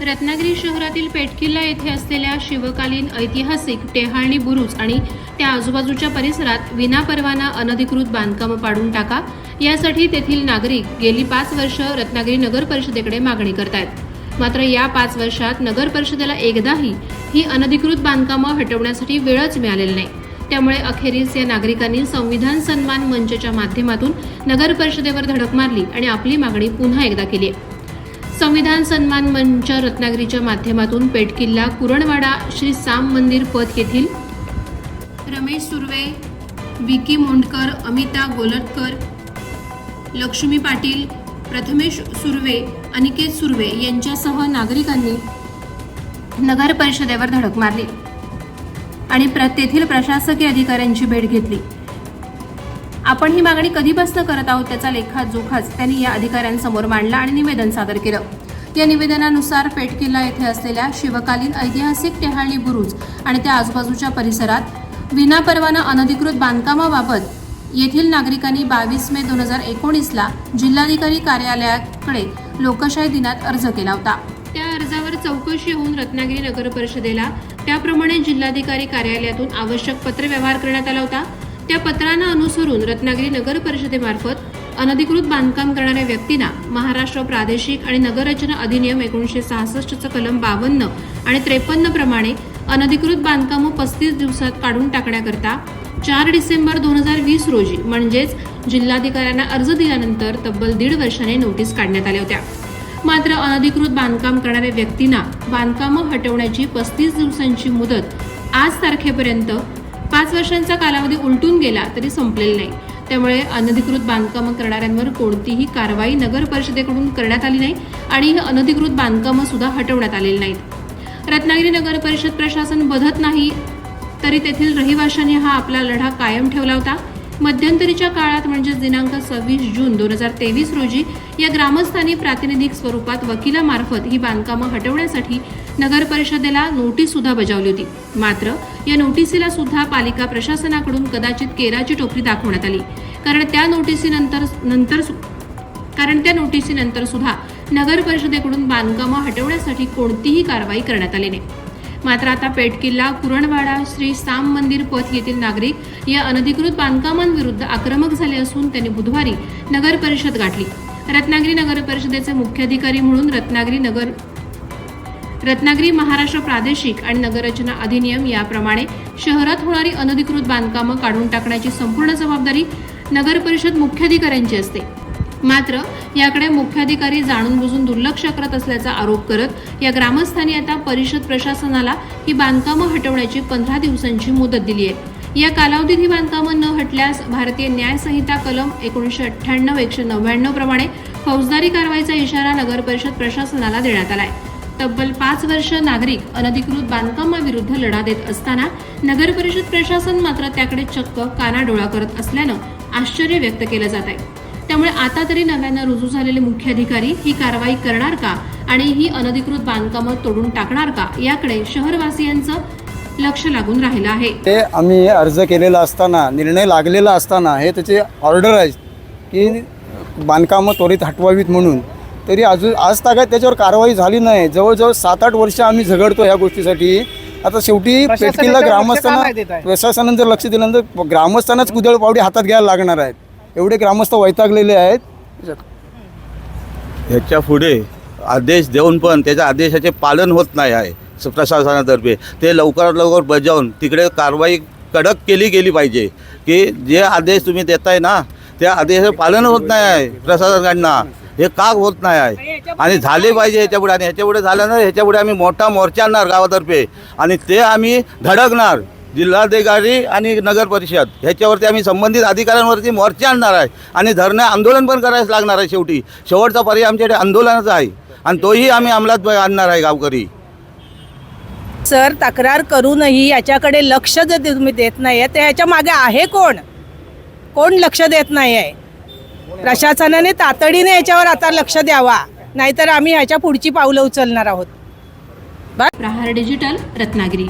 रत्नागिरी शहरातील पेटकिल्ला येथे असलेल्या शिवकालीन ऐतिहासिक टेहाळणी बुरुज आणि त्या आजूबाजूच्या परिसरात विनापरवाना अनधिकृत बांधकामं पाडून टाका. यासाठी तेथील नागरिक गेली पाच वर्ष रत्नागिरी नगर परिषदेकडे मागणी करतायत. मात्र या पाच वर्षात नगर परिषदेला एकदाही ही अनधिकृत बांधकामं हटवण्यासाठी वेळच मिळालेली नाही. त्यामुळे अखेरीस या नागरिकांनी संविधान सन्मान मंचच्या माध्यमातून नगर परिषदेवर धडक मारली आणि आपली मागणी पुन्हा एकदा केली आहे. संविधान सन्मान मंच रत्नागिरीच्या माध्यमातून पेटकिल्ला कुरणवाडा श्री साम मंदिर पथ येथील रमेश सुर्वे विकी मोंडकर अमिता गोलटकर लक्ष्मी पाटील प्रथमेश सुर्वे अनिकेत सुर्वे यांच्यासह नागरिकांनी नगर परिषदेवर धडक मारली आणि प्र तेथील प्रशासकीय अधिकाऱ्यांची भेट घेतली. आपण ही मागणी कधीपासून करत आहोत त्याचा लेखाजोखाच त्यांनी या अधिकाऱ्यांसमोर मांडला आणि निवेदन सादर केलं. या निवेदनानुसार पेटकिल्ला येथे असलेल्या शिवकालीन ऐतिहासिक टेहाळणी बुरुज आणि त्या आजूबाजूच्या परिसरात विनापरवाना अनधिकृत बांधकामाबाबत येथील नागरिकांनी बावीस मे दोन हजार एकोणीसला जिल्हाधिकारी कार्यालयाकडे लोकशाही दिनात अर्ज केला होता. त्या अर्जावर चौकशी होऊन रत्नागिरी नगर परिषदेला त्याप्रमाणे जिल्हाधिकारी कार्यालयातून आवश्यक पत्रव्यवहार करण्यात आला होता. त्या पत्रांना अनुसरून रत्नागिरी नगर परिषदेमार्फत अनधिकृत बांधकाम करणाऱ्या व्यक्तींना महाराष्ट्र प्रादेशिक आणि नगररचना अधिनियम एकोणीसशे सहासष्टचं कलम बावन्न आणि त्रेपन्न प्रमाणे अनधिकृत बांधकामं हो पस्तीस दिवसात काढून टाकण्याकरता चार डिसेंबर दोन हजार वीस रोजी म्हणजेच जिल्हाधिकाऱ्यांना अर्ज दिल्यानंतर तब्बल दीड वर्षाने नोटीस काढण्यात आल्या होत्या. मात्र अनधिकृत बांधकाम करणाऱ्या व्यक्तींना बांधकामं हटवण्याची पस्तीस दिवसांची मुदत आज तारखेपर्यंत पाच वर्षांचा कालावधी उलटून गेला तरी संपलेला नाही. त्यामुळे अनधिकृत बांधकामं करणाऱ्यांवर कोणतीही कारवाई नगर परिषदेकडून करण्यात आली नाही आणि ही अनधिकृत बांधकामं सुद्धा हटवण्यात आलेली नाहीत. रत्नागिरी नगर परिषद प्रशासन बधत नाही तरी तेथील रहिवाशांनी हा आपला लढा कायम ठेवला होता. मध्यंतरीच्या काळात म्हणजेच दिनांक सव्वीस जून दोन हजार तेवीस रोजी या ग्रामस्थांनी प्रातिनिधिक स्वरूपात वकिलामार्फत ही बांधकामं हटवण्यासाठी नगर परिषदेला नोटीस सुद्धा बजावली होती. मात्र या नोटिसीला सुद्धा पालिका प्रशासनाकडून कदाचित केराची टोपली दाखवण्यात आली. कारण त्या नोटिसीनंतर नंतर सु- कारण त्या नोटिसीनंतर सुद्धा नगर परिषदेकडून बांधकामं हटवण्यासाठी कोणतीही कारवाई करण्यात आली नाही. मात्र आता पेटकिल्ला कुरणवाडा श्री साम मंदिर पथ येथील नागरिक या अनधिकृत बांधकामांविरुद्ध आक्रमक झाले असून त्यांनी बुधवारी नगर परिषद गाठली. रत्नागिरी नगर परिषदेचे मुख्याधिकारी म्हणून रत्नागिरी नगर रत्नागिरी महाराष्ट्र प्रादेशिक आणि नगररचना अधिनियम याप्रमाणे शहरात होणारी अनधिकृत बांधकामं काढून टाकण्याची संपूर्ण जबाबदारी नगर परिषद मुख्याधिकाऱ्यांची असते. मात्र याकडे मुख्याधिकारी जाणून बुजून दुर्लक्ष करत असल्याचा आरोप करत या ग्रामस्थांनी आता परिषद प्रशासनाला ही बांधकामं हटवण्याची पंधरा दिवसांची मुदत दिली आहे. या कालावधीत ही बांधकामं न हटल्यास भारतीय न्याय संहिता कलम एकोणीसशे अठ्ठ्याण्णव एकशे नव्याण्णव प्रमाणे फौजदारी कारवाईचा इशारा नगर परिषद प्रशासनाला देण्यात आलाय. तब्बल पाच वर्ष नागरिक अनधिकृत बांधकामाविरुद्ध लढा देत असताना नगर परिषद प्रशासन मात्र त्याकडे चक्क कानाडोळा करत असल्यानं आश्चर्य व्यक्त केलं जात आहे. त्यामुळे आता तरी नव्यानं रुजू झालेले मुख्याधिकारी ही कारवाई करणार का? आणि ही अनधिकृत बांधकामं तोडून टाकणार का? याकडे शहरवासियांचं लक्ष लागून राहिलं आहे. ते आम्ही अर्ज केलेला असताना निर्णय लागलेला असताना हे त्याचे ऑर्डर आहे की बांधकामं त्वरित हटवावीत म्हणून. तरी अजून आज तागात त्याच्यावर कारवाई झाली नाही. जवळजवळ सात आठ वर्ष आम्ही झगडतो ह्या गोष्टीसाठी. आता शेवटी पेटकीला ग्रामस्थांना? प्रशासनानं जर लक्ष दिलं तर ग्रामस्थांनाच कुदळ पावडी हातात घ्यायला लागणार आहेत. एवढे ग्रामस्थ वैतागलेले आहेत. ह्याच्या पुढे आदेश देऊन पण त्याच्या आदेशाचे पालन होत नाही आहे. स- प्रशासनातर्फे. ते लवकरात लवकर बजावून तिकडे कारवाई कडक केली गेली पाहिजे. की जे आदेश तुम्ही देताय ना त्या आदेशाचं पालन होत नाही आहे प्रशासनाकडनं. हे का होत नाही आहे? आणि झाले पाहिजे ह्याच्यापुढे आणि ह्याच्यापुढे झालं ना ह्याच्यापुढे आम्ही मोठा मोर्चा आणणार गावातर्फे. आणि ते आम्ही धडकणार. जिल्हाधिकारी आणि नगर परिषद ह्याच्यावरती आम्ही संबंधित अधिकाऱ्यांवरती मोर्चा आणणार आहे आणि धरणं आंदोलन पण करायच लागणार आहे शेवटी. शेवटचा पर्याय आमच्याकडे आंदोलनाचा आहे आणि तोही आम्ही अंमलात आणणार आहे गावकरी. सर तक्रार करूनही याच्याकडे लक्ष जर तुम्ही देत नाही आहे तर ह्याच्या मागे आहे कोण? कोण लक्ष देत नाही आहे प्रशासनाने तातडीने याच्यावर आता लक्ष द्यावा नाहीतर आम्ही ह्याच्या पुढची पावलं उचलणार आहोत. प्रहार डिजिटल रत्नागिरी.